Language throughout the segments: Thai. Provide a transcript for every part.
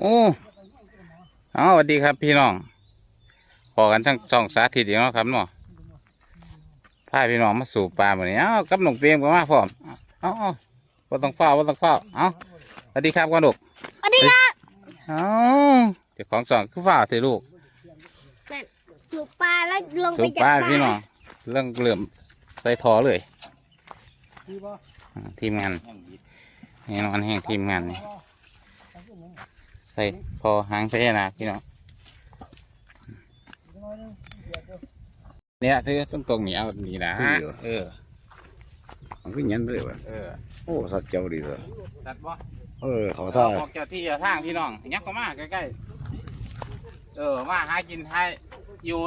โอ้เอาสวัสดีครับพี่น้องพอกันทั้งสองสาธิตอีกแล้วครับเนาะพาพี่น้องมาสู่ปลาเหมือนนี้เอ้ากับหนุ่มเปียงก็มาพร้อมเอ้าเอ้าบ่ต้องเฝ้าบ่ต้องเฝ้าเอ้าสวัสดีครับกันลูกสวัสดีครับเอ้าเจ้าของสองคือฝ้าสิลูกสูบปลาแล้วลงสู่ไปจับปปลาลาพี่น้องเรื่องเลื่อมใส่ทอเลยอ่าทีมงาน แน่นอนแห่งทีมงานนี่ใส่พอหางใส่นาพี่น้องเนี่ยคือต้องตรงๆนี้เอานี่นะคือเหรอเออมันก็ยันไปเลยวะเออโอ้สัตว์เจ้าดีเลยตัดบ่เออเขาท่าออกเจ้าที่เจ้าทางพี่น้องยักก็มาใกล้ๆเออมาหากินให้อยู่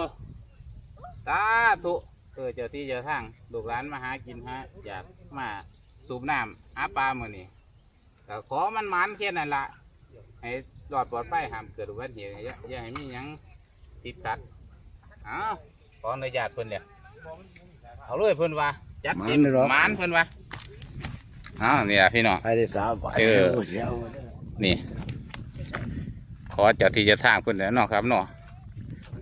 สาธุเออเจ้าที่เจ้าทางลูกหลานมาหากินฮะอยากมาสูบน้ำหาปลามื้อนี้ ก็ขอมันมันๆแค่นั้นละให้รอดปลอดภัยห้ามเกิดอุบัติเหตุอย่าอย่าให้มีหยังติดขัดอ้าวขออนุญาตเพิ่นเดี๋ยวเอาเลยเพิ่นว่าจัดมัเต็นมเลยหรอ หมันเพิ่นว่าอ้าวเนี่ยพี่น้อง ไปได้สามบาทเออ เสียวนี่ ขอเจ้าที่เจะทางเพิ่นแหล้วเนาะครับเนาะ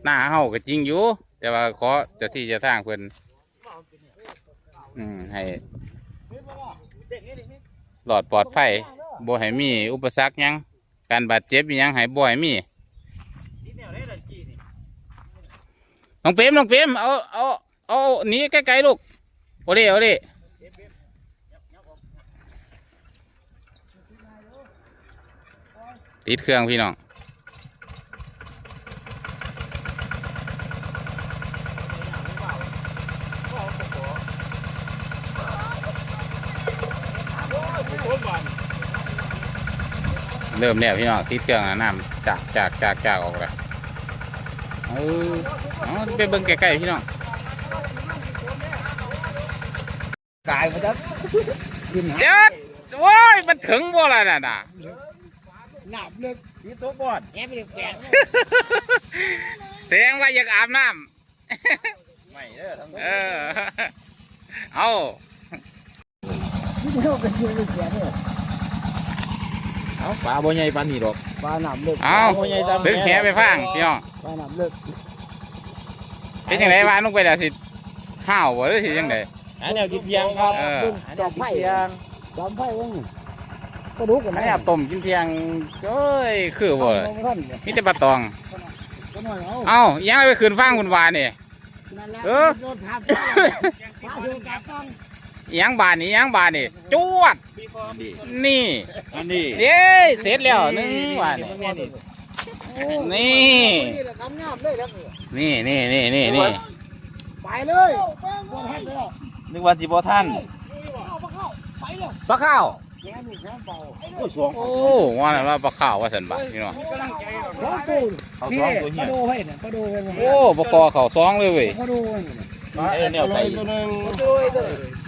หน้าเฮาก็จริงอยู่ แต่ว่าขอเจ้าที่เจะทางเพิ่นอืมให้ หลอดปลอดภัยบ่ให้มี อุปสรรคยังการบาดเจ็บยังให้บ่ให้มีน้องเปมน้องเปมเอาเอาเอาหนีใกล้ๆลูกโอเล่โอเล่ติดเครื่องพี่น้อง เริ่มแล้วพี่น้องติดเครื่องแล้วน้ำจากจากจากจากออกแล้วเออเอาไปเบิ่งใกล้ๆพี่น้องกายมาจับกินหาเด็ดโว้ยมันถึงบ่ล่ะน่ะน่ะหนับเลือกที่โต๊ะบอดแอบไปดูแปลกแสดงว่าอยากอาบน้ไม่เด้อทั้งำเออเอาที่เขาเป็นเชื่อเสียเนี่ย เอาปลาบ่ใหญ่ปานนี้ดอกปลาหนับเลือกเอาบ่ใหญ่ตามถึงแหไปฟังพี่น้องปลาหนับเลือกเป็นยังไงวะนุกไปแล้วสิห้าวบ่หรือสิยังไงหาแนวกินเพียงครับเออหาแนวกินเพียงจอมไผ่เว้ยกระดูกกันอันนี้เอาต้มกินเที่ยงเอ้ยคือบ่ล่ะท่านเนี่ยมีแต่ปลาตองก็หน่อยเอาเอ้ายังไปคืนฟังคุณวานี่นั่นแหละเออ โดนทับปลาโดนทับต้องอิหยังบานนี่อิหยังบานนี่จวดนี่อันนี้เย้เสร็จแล้วหนึงว่านี่แม่นี่นี่นี่แหละทำงามเลยครับนี่นี่นี่นี่นี่ไปเลยบนทับเลยนึกว่าสิบ่ทันปลาข้าวแกนี่แค่เบาโอ้ยสองโอ้ว่านั่นว่าปลาข้าวว่าสันบาพี่น้องสองตัวเขานี่สองตัวปเหี้ลายดูให้เนี่ยปลาดูให้เนี่ยโอ้ปลาคอเขาซองเลยเว้ยปลาดูให้เนี่ย เออแนวใส่ตัวหนึ่งตัวตัว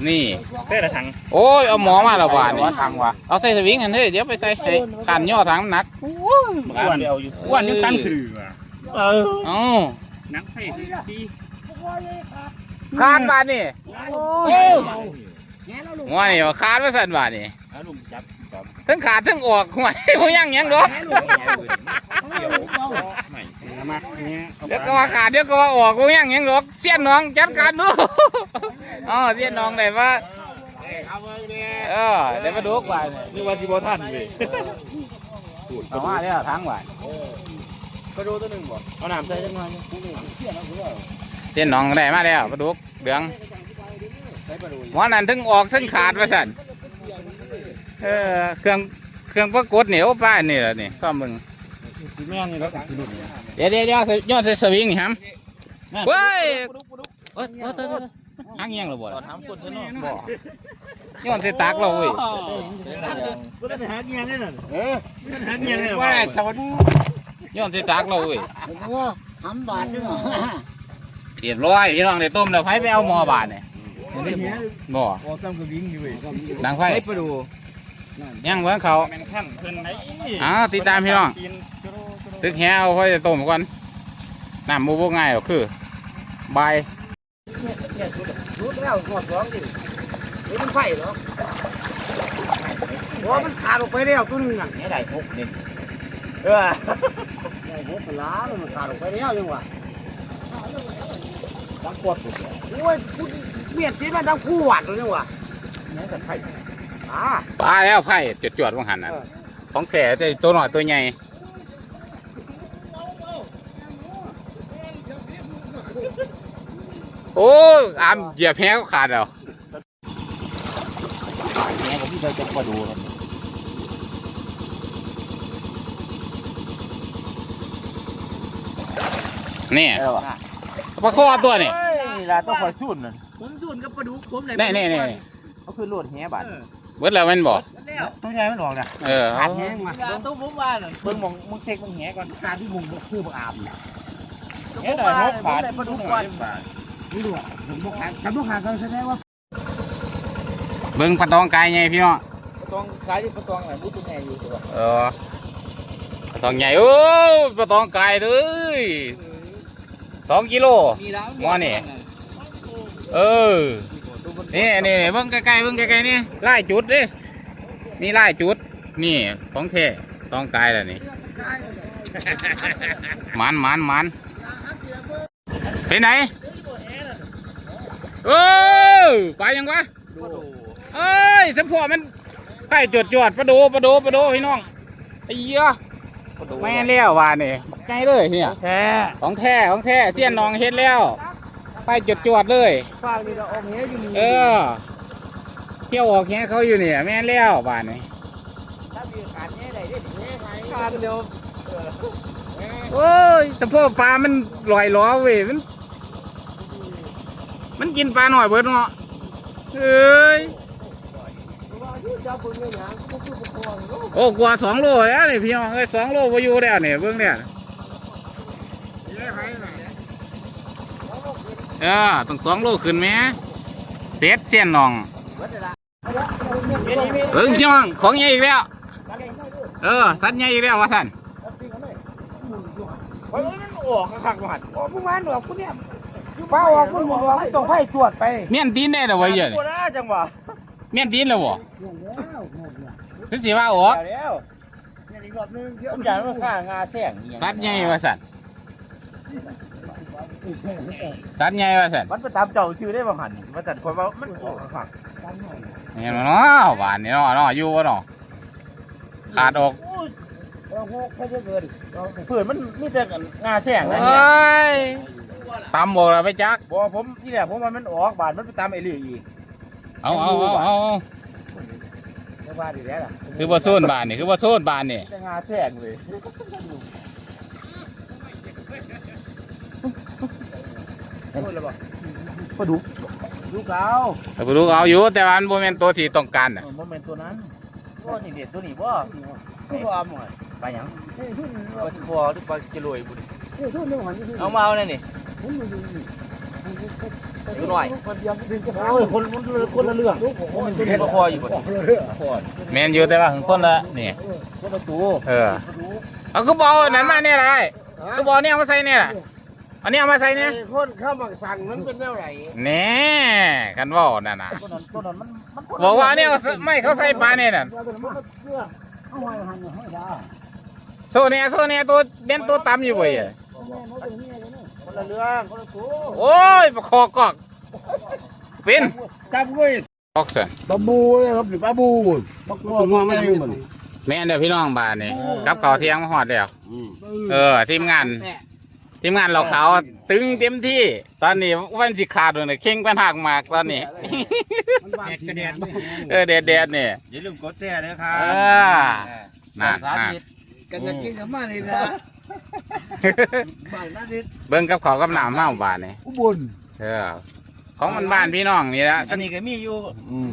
นี่เต้ละถังโอ้ยเอาหมอมาและบาดนี่ทางวะเอาใส่สวิงกันเฮ้ยเดี๋ยวไปใส่ให้ขันย่อทางมันหนักอ้วนเดียวอยู่อ้วนยังตั้งคือเออเอ้านักให้จีขาดบาดนี่โอ้โอ้ยหัว่านี่ว่าขาดว่าสันบาดนี่อาลุมจับจับทั้งขาดทั้งออกหัวหัวยังยังดอกไม่มักเนี้ยเดี๋ยวก็ว่าขาดเดี๋ยวก็ว่าออกหัวยังยังดอกเสี้ยนน้องจัดการดูอ๋อเสี้ยนน้องได้ปะเออเดี๋ยวมาดูกว่านี่นึกว่าสิบ่ทันเว้ยเอามาแล้วทั้งว่าไปดูตัวหนึงบ่เอาน้ำใส่จังหน่อยเสี้ยนน้องได้มาแล้วมาดูกเหลืองหมอนั่นทั้งออกทั้งขาดว่าสันเออเครื่องเครื่องประกดเหนียวป้ายนี่แหละนี่ข้อมึง สิแม่นนี่แล้วสิหลุดเดี๋ยวเดี๋ยวเดี๋ยวย้อนใส่สวิงนี่ฮัมเว้ยเอ้ยเอ้ยเอ้ยเอ้ยหางเงี้ยงหรือบ่ขอล่ะถามคนซะเนาะบ่ย้อนใส่ตักเราเว้ยบ่ได้หาเงี้ยนี่น่ะเออบ่ได้หาเงี้ยนี่ว่าสนย้อนใส่ตักเราเว้ยว่าทำบาทด้วยเรียบร้อยพี่น้องได้ต้มแล้วไผไปเอาหม้อบาดนี่บ่ออกตามกระวิ่งอยู่เว้ยดังไฟไปดู ยังเหมือนเขาแม่นขั้นเพิ่นไหนอ้าวติดตามพี่น้องตึกแหเอาค่อยจะต้มก่อนน้ำมูบง่ายหรอกคือใบายรู้แล้วหมดร้องดินี่มันไฟเหรอโอ้มันขาดออกไปแล้วตัวนึงอะนี่ได้หกเด่นเออไอ้หัวปลามันขาดออกไปแล้วยังวะดังปวดสุดโอ้ยพูดเมียนตีมันดังคู่หวานเลยยังวะนี่แต่ไข่ อ่าปลาแล้วไผ่จดจวดๆว่างหันน่ะเออของแท้แต่ตัวหน่อยตัวใหญ่โอ้ยอามเหยียบแพ้ก็ขาดแล้วแม่ผมเคยจะมาดูครับนี่เออวะปลาคอตัวนี่นี่ล่ะต้องคอยสุ่นน่ะผมสูนกับปลาดุกผมไหนนี่นี่นี่เขาคือโลดแหบาด เบิดแล้วแมันบอกแล้วตัวใหญ่มันออกนะเออขาเอาดแห้งมาต้องผมว่าน่ะเบิ่งมองมึงเช็คมึงแหก่อนขาดที่มุงคือบักอาบแหได้หกบาทปลาดุกก่อนนี่ดูผมบอกขาดกับลูกขาดกันแสดงว่าเบิ่งปลาตองกายไงพี่น้องตองขายอยู่ตองไหนมุดตัวแหอยู่ตัวเออปลาตองใหญ่โอ้ยปลาตองกายเลยสองกิโลหม้อนี่เออ นี่นี่เบิ่งใกล้ๆเบิ่งใกล้ๆนี่ไล่จุดดิมีไล่จุด นี่ของแท้ต้องกายแล้วนี่มันมันมันไปไหนเออไปยังวะเอ้ยสมพอมันไปจวดจวดประโดประโดประโดพี่น้องไอ้เหี้ยแม่นแล้วว่านี่ไงเลยเนี่ยแท้ของแท้ของแท้เสี้ยนนองเฮ็ดแล้ว ไปจวดจวดเลยฟางนี่เราออกเงี้ยอยู่นี่เออเที่ยวออกแง่เขาอยู่เนี่ยแม่นแล้วบ้านนี้ขาดเดียวโอ้ยแต่พ่อปลามันลอยล้อเว้ยมัน มันกินปลาหน่อยเบิดเนาะเอ้ยโอ้กว่าสองโลแล้วนี่พี่น้องเอ้ยสองโลพออยู่แล้วเนี่ยเบิ่งเนี่ย เออต้องสองโลขึ้นไหมเสียดเสียนน้องเบิ่งพี่น้องของใหญ่อีกแล้ว เออ สัตว์ใหญ่อีกแล้วว่าสันเฮ้ยมันออกคักๆมาหัดโอ้พวกมันหรอกพวกเนี้ยป้าออกคุณหมดว่าต้องไฟตรวจไป เมียนตีนได้เหรอวะเหี้ยบ่นะจังหวะเมียนตีนแล้วบ่คือสิว่าออกแล้วเนี่ยอีกรอบนึงเดี๋ยวผมอยากมาฆ่างาแซงอีหยังสัตว์ใหญ่ว่าสันสั ตว์ใหญ่ว่าสันมันไปตามเจ้าชื่อได้บ่หันว่าแต่คนว่ามันออกคักเห็นบ่เนาะหวานนี่เนาะเนาะอยู่บ่เนาะขาดออกเราโง่แค่เกินเพื่อนมันมีแต่งาแซงโอนะเนี่ย้ยตำบ่ละไปจักบ่ผมนี่แหละผมว่ามันออกบาดมันไปตามไอ้เลี่ยอีกเอาเอาเอาเอาเอาไม่ว่าดีแล้วล่ะคือบ่โซนบานนี่คือบ่โซนบานนี่แต่งาแซงเลย พูดเลยบอกปลาดุกลูกเขาแต่บ่รู้เอาอยู่แต่ว่ามันบ่แม่นตัวที่ต้องการน่ะมันเป็นตัวนั้นก็นี่เด็ดตัวนี้บ่ผู้บอมหน่อยไปหยังเฮ้ยทุนปลาคอหรือปลากิโลยบุรีเฮ้ยทุนเรื่องหันนี่เอามาเอาเนี่ยนี่ผมอยู่นี่ดูหน่อยคนเดียวดึงกระโอ้เป๋ายคนมันคนละเรื่องมันเป็นปลาคออยู่บ่เรื่องคอแม่นอยู่แต่ว่าถึงคนละนี่คนละตัวเออเอาคือบ่เอาอันนั้นมาเนี่ยล่ะคือบ่เอาเนี่ยเอามาใส่เนี่ยล่ะ อันนี้เอามาใส่เนี่ยคนเข้ามาสั่งมันเป็นเท่าไหร่แน่กันเว่านั่นน่ะตัวนั้นตัวนั้นมันมันคนละบอกว่าเนี่ยเอาไม่เขาใส่ปลาเนี่ยน่ะเราเป็นมันก็เชื่อเอาไว้หันให้ได้โซเนี่ยโซเนี่ยตัวเด่นตัวต่ำอยู่บ่อยอะคนละเรื่องคนละตัวโอ้ยประคอกอกเป็นจับกุ้ยออกสันปลาบูเลยครับหรือปลาบูปลาบูมาไม่ยังมันแม่นเด้อพี่น้องบ้านนี่กับข้าวเที่ยงมาฮอดแล้วเออทีมงาน ทีมงานเราขาวตึงเต็มที่ ตอนนี้วันสิขาดเลยเข่งปันหักมากตอนนี้ มันบาดกระเด็นเออแดดแดดๆนี่อย่าลืมกดแชร์ด้วยครัเอบอนั่นสานั่นธิตกันจะกินกับมาเลยนะบ้านนาดิเบิ่งกับข้าวกับน้ำเฮาบ้านนี่อุบลเออ ของมันบ้านพี่น้องนี่ละอันนี้ก็มีอยู่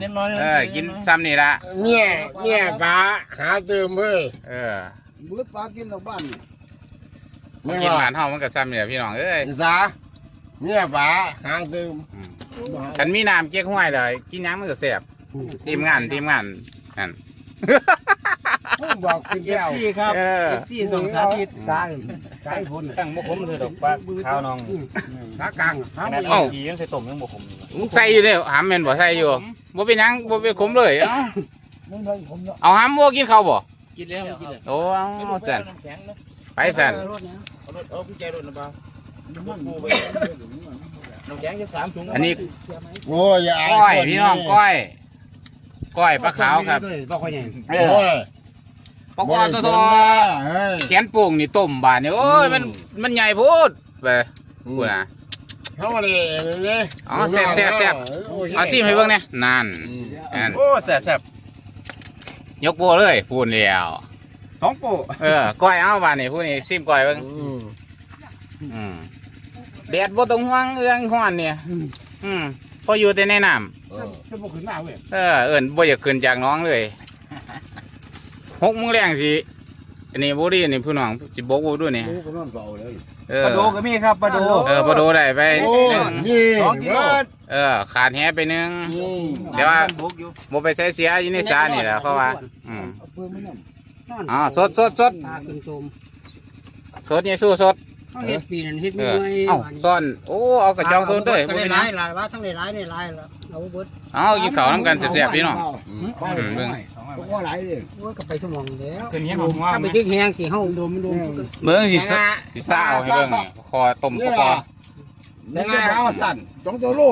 เล็กน้อยเออ กินซ้ำนี่ละเนี่ยเนี่ยปลาหาเติมเฮ้ยเออ มือปลากินหลังบ้าน มากินบ้านเฮามันก็ซ้ำนี่ละพี่น้องเอ้ยสาเนี่ยปลาหาเติมฉันมีน้ำเก๊กห้วยเลยกินหยังมันก็แซ่บทีมงานทีมงานนั่น ผมบอกกินเอฟแก้วซีครับเออ เอฟซีส่งสาธิตสายสายพุ่นตั้งบ่ขมเลยดอกปลาข้าวน้องขากลางหาขนาดเอ้า ขี่ยังใส่ต้มยังบ่ขมมึงใส่อยู่เด้อหามแม่นบ่ใส่อยู่บ่เป็นหยังบ่เป็นขมเลยเอ้ามึงเลยผมเนาะเอาห้ามวัวกินข้าวบ่กินแล้วกินแล้วโอ้เอาสันน้ำแข็งนะไปสันเอารถ เอาพี่ใจรถนะเปล่ากูไปน้ำแข็งจะสามถุงอันนี้โอ้ยอย่าก้อยพี่น้องก้อย ก้อยปลาขาวครับปลาขาวใหญ่เอโอ้อยปลาขาวตัวโตเฮ้ยแขนโป่งนี่ต้มบานนี่โอ้ยมันมันใหญ่โพูดไปกูนะเขามาเลยเลยอ๋อแซ่บแซ่บแซ่บเอาซิมให้เบิ่งเนี่ยนั่นนั่นโอ้แซ่บแซ่บยกโปเลยพูนแล้ว สองโปะเออก้อยเอาบานนี่พูดนี่ซิมก้อยเบิ่งอืมอืมแดดบ่ต้องห่วงเรื่องฮ้อนเนี่ย อืมพออยู่แต่ในน้ำเออจะบอกขึ้นหน้าเว้ยเออเอิ้นบ่อยากขึ้นจากน้องเลย หกโมงแรงสิอันนี้บ่ดีนี่พี่น้องสิบอกบ่ดูนี่ลูกก็นอนเฝ้าเลยเอปอลาโดก็มีครับปลาโดเออบ่ดูได้ไปโอ้หนึ่งยี่สองกิโลเออ ขาดแหไปหนึงอืมเดี๋ยวว่า บกอยู่บ่ไปใช้เสียอยู่ในสานี่แหละเพราะว่า อืมเอาปืนมานั่น อ๋อสดสดสดตาขึ้นโจมสดนี่สู้สดเขาเห็ดปีนั้นเห็ดเอมีอไว้เอ้าซ่อนโอ้เอากระจองต้นด้วยก็บ่ได้เป็นหหยัลางยหลายว่าทั้งได้หลายได้หลายแล้วเอาเบิดเอากินข้าวนํกันแซ่บๆพี่น้องป้าเลยไม่ก็หลายเลยโอ้ยก็ไปชั่วโมงแล้วคืนนี้ผมว่าถ้าไปทิ้งแห้งสิเฮาดมดมเบิ่งสิซะสิซ่าเอาให้เบิ่งนี่คอต้มคอได้ไงเอาสั่นสองตัวโล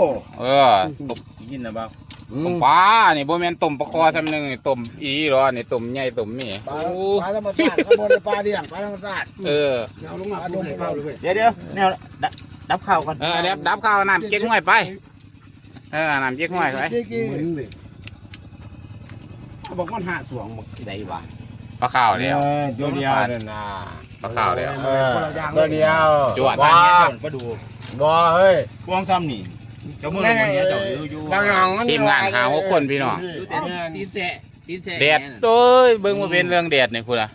เออต้มกินนะเปล่า ต้มปลานี่บ่แม่นต้มปลาคอซำนึงนี่ต้มอีหรอนี่ต้มใหญ่ต้มนี่ปลาโอ้ปลาธรรมชาติขโมยปลาเลี้ยงปลาธรรมชาติเออเอาลงมาดมเข้าเลยเดี๋ยวเดี๋ยวแนวดับดับข้าวก่อนเออเดี๋ยวดับข้าวน้ำเก๊กห้วยไปเออน้ำเก๊กห้วยไปจริงเหมือนเว้ยเขาหาสวงบอกที่ใดวะปลาข้าวแล้วตัวเดียวนั่นนะปลาข้าวเออตัวเดียวจวดว้าปลาดูบ่เฮ้ยพวงซ้ำนี่ เจ้ามือคนนี้เจ้าอยู่อยู่บางหลังทีมงานหาหกคนพี่น้อง อยู่แต่ตีนแสะตีนแสะแดดโอ้ยเบิ่งมาเป็นเรื่องแดดนี่พุ่นอะ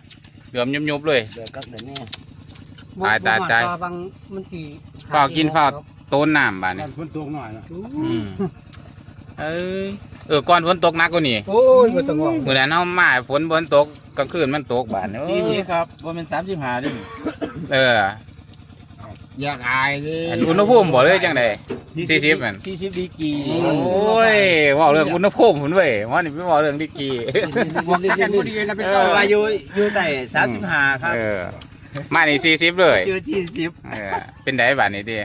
เหลือมยุบๆเลย เดี๋ยวกักเดี๋ยวนี้ตายตายตายบางมันสิเฝ้ากินเฝ้าโต้นน้ำบาดนี่ฝนตกหน่อยนะอืมเอ้ยเออก่อนฝนตกหนักกว่านี้โอ้ยบ่ต้องห่วงมื้อนั้นเฮามาฝนบ่ตกกลางคืนมันตกบาดนี่สี่สิบครับว่าเป็นสามสิบห้าดิเออ อยากอายดิอันอุณหภูมิบ่เลยจังได๋สี่สิบมันสี่สิบดีกรีโอ้ยเว้าเรื่องอุณหภูมิพุ่นเว้ยว่านี่ไปเว้าเรื่องดีกรีบอกแค่บ่ดีนะเป็นเอเจ้าออยู่อยู่แต่สามสิบห้าครับเออมานี่40เลยเจอที่สิบเออเป็นไดบาดนี้ดิ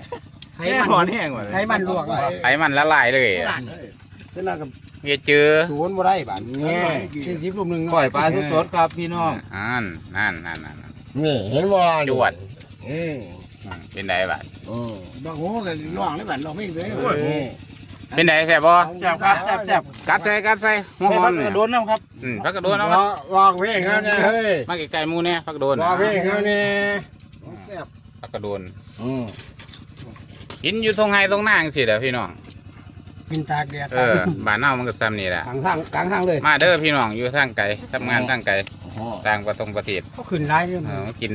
ไขแน่มันหอนแห้งหมดเลยไขมันลวกไขมันละลายเลยอะเจ้าหน้ากับเฮ็ดเจอศูนย์บ่ได้บาดแง่สี่สิบรูปหนึ่งปล่อยปลาสดๆครับพี่น้องนั่นนั่นนั่นนั่นนี่เห็นบ่จวดอืมอืม เป็นไดบาดอืมบางโหกันร้องเลยบัดร้องไม่เลยเป็นไดแซ่บบ่แซ่บครับแซ่บแซ่บ กัดใส่กัดใส่หัวหอมใส่เนี่ยผักโดนน้ำครับอืมพักกระโดนเอาว่ามาวางเพลงเขาเนี่ยเฮ้ยมาไกลๆหมูเนี่ยพักกระโดนวางเพลงเขาเนี่ยแซ่บพักกระโดนอืมกินอยู่ตรงไห้ตรงหน้าจังสิเด้อพี่น้อง กินตากแดดเออบ้านเฮามันก็ซ้ำนี่แหละ กลางทางกลางทางเลยมาเด้อพี่น้องอยู่ทางไกลทำงานทางไกลต่างประตงประเทศเขาขึ้นร้ายเลยเออกิน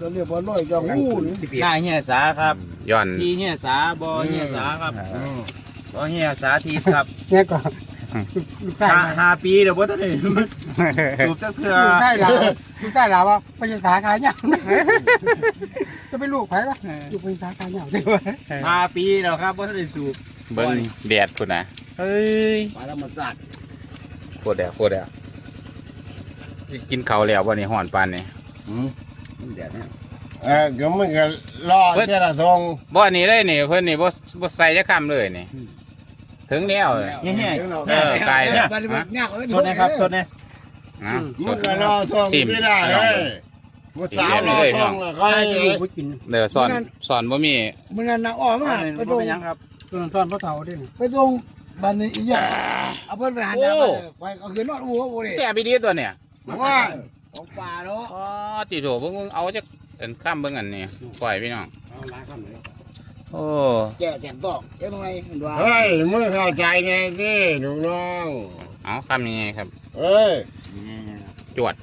ก็เรียกว่าร้อยจังหูนี่หน้าเฮียสาครับย้อนพี่เฮียสาบอเฮียสาครับอืมบอเฮียสาทีครับเนี่ยก็ลูกใต้ห้าห้าปีเดี๋ยวพ่อท่านเองจูบตั้งเถื่อลูกใต้ลาวลูกใต้ลาวว่าไปยังสาขาเนี่ยจะไปลูกไผวะอยู่เป็นสาขาเนี่ยได้วะห้าปีแล้วครับพ่อท่านเองสูบเบิ่งแดดพุ่นน่ะเฮ้ยปลาธรรมชาติโคตรแดดโคตรแดดสิกินข้าวแล้วบ่นี่ฮ้อนปานนี่ อืมแดดเนี่ยเออก็มันก็รอเจ้าละทรงบ่นี่เลยนี่เพิ่นนี่บ่บ่ใส่จักคำเลยนี่ ถึงแล้วเลยเฮียเฮียเออไกลเลยปฏิบัติยากเลยสดนะครับสดเนี่ยนะสมันดก็รอทรงไม่ได้เฮ้ยผู้สาวรอทรงละก็ใช่เลลูยกไปกินเด้อสอนสอนบ่มีมันนั่นนะอ้อมากไปตรงเป็นยังครับต้นต้นพระเถาด้วยไปตรงบ้านนี้อีกอย่างเอาเพิ่นไปหาดาวไปก็คือนอดหัวบ่ได้แซ่บอีดีตัวเนี่ยว่า ของป่าเนาะอ๋อติโถเบิ่งเอาจักเอิ้นข้ามเบิ่งอันนี้ปล่อยพี่น้องเอาล้างข้ามเลยโอ้แก่แสบตอกเอ้ทำไมเฮ้ยมึงเข้าใจไงสิลูกน้องเอาข้ามยังไงครับ เอ้ยจวด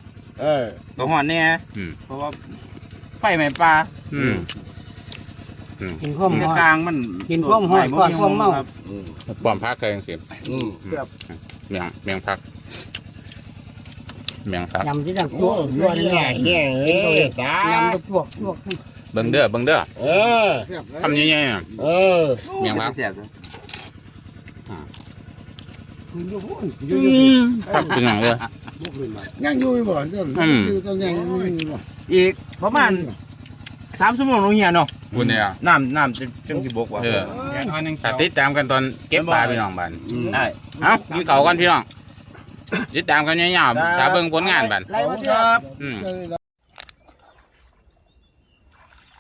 เอ้ยตัวหอนเนี่ยอืมเพราะว่าไฟไหม้ปลาอืมกินข้อมในหกลางมันกินพวกหอยก่อนพวกเมาครับอืมปลอมพักเคยจังซี่อืมเกือบเมียงเมียงพัก เมียงพักยำที่ดังโอ้ยวันไหนเนี่ยเอ้ยตายำตัวพวกพวกเบิ่งเด้อเบิ่งเด้อเออทำยังไงอะเออเมียงพักเสียบคืนอยู่พุ่นออืยู่อยู่มครับพี่น้องเด้อบ่คืนมายังอยู่บ่เจ้าอืมอยู่ตอนยังอยู่บ่อีกประมาณสามชั่วโมงลงเฮียเนาะคุณเนี่ยน้ำน้ำจะจังสิบกว่าเออถ้าติดตามกันตอนเก็บปลาพี่น้องบ้านได้เอ้ากินเขาวกันพี่น้อง ติดตามกันยาวๆถ้าเบิ่งผลงานบ้านไล่มาที่ครับอืม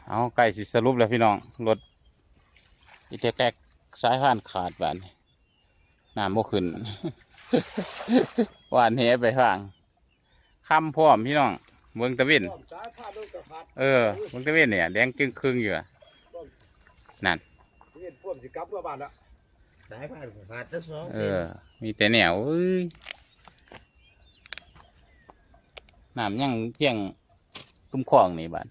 เอาใกล้สิสรุปแล้วพี่น้องรถอีเทแกกสายผ่านขาดบ้านน้ำบ่ขึ้นหวานแหไปฟังคำพร้อมพี่น้องเบิ่งตะเวินเออเบิ่งตะเวินเนี่ยแดงจึงครึ่งอยู่อะนั่นพวกสิกลับเมื่อบ้านละสายผ่านขาดทั้งสองเออ มีแต่แนวเอ้ย น้ำยังเพียงตุ้มคลองนี่บ้าน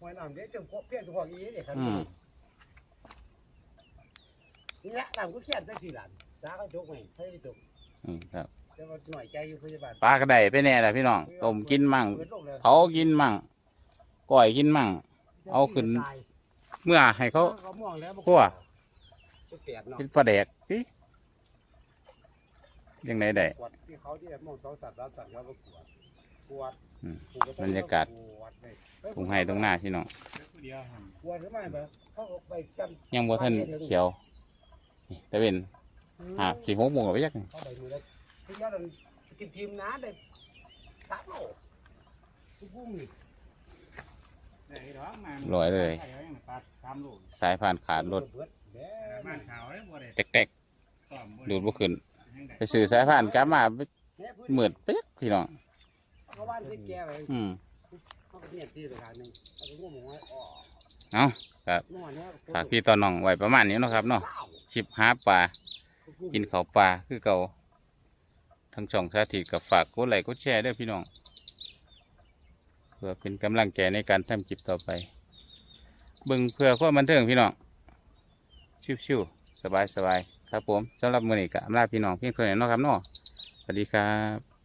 ห้วยน้ำเด้จังพวกเพี้ยนจังพวกอีนี่ครับอืมนี่ละน้ำก็เขียนจังสี่หลานสาเขาจกไว้ให้ไปตกอืมครับแต่ว่าหน่อยใจอยู่พยาบาลปลากระไดไปแน่แหละพี่น้องต้มกินมั่งเปิดโลกเลยเผากินมั่งก้อยกินมั่ง เอาขึ้น เมื่อให้เขา เขามองแล้วบ่คั่วจะเปลียดเนาะ เป็นปลาแดก อิยังไงได้ กวดที่เขาที่มองสองสัตว์สามสัตว์แล้วก็กวดกวดอืมกวดบรรยากาศกวดเลยตรงให้ตรงหน้าพี่น้องกวดหรือไม่แบบเขาเอาไปซ้ำยังบ่ทันเขียวนี่แต่เป็นหาสี่หกโมงกับไปยักนี่เขาไปมือแล้วที่ยอดมันกินทีมน้าได้สามโลทุกพุ่มนี่ลอยเลย สายผ่านขาดรถเบิดแหมแตกๆดูดบ่ขึ้น ไปซื้อสายผ่านกลับมาแหพื้นเหมือดไปยักพี่น้องเขาบ้านที่แกไว้อืมเขาก็เนี่ยที่สถานหนึ่งเขาก็งมไว้อ๋อเอาครับนอนเนี่ยฝากพี่ตอนน้องไว้ประมาณนี้เนาะครับเนาะคลิปหาปลากินข้าวปลาคือเก่าทั้งช่องสาธิตกับฝากกดไลค์กดแชร์ด้วยพี่น้อง เพื่อเป็นกำลังใจในการทำคลิปต่อไป เบิ่งเพื่อความบันเทิงพี่น้องชิวๆสบายๆ ครับผมสำหรับมือนี้ก็อำลาพี่น้องเพียงเท่านี้เนาะครับเนาะสวัสดีครับ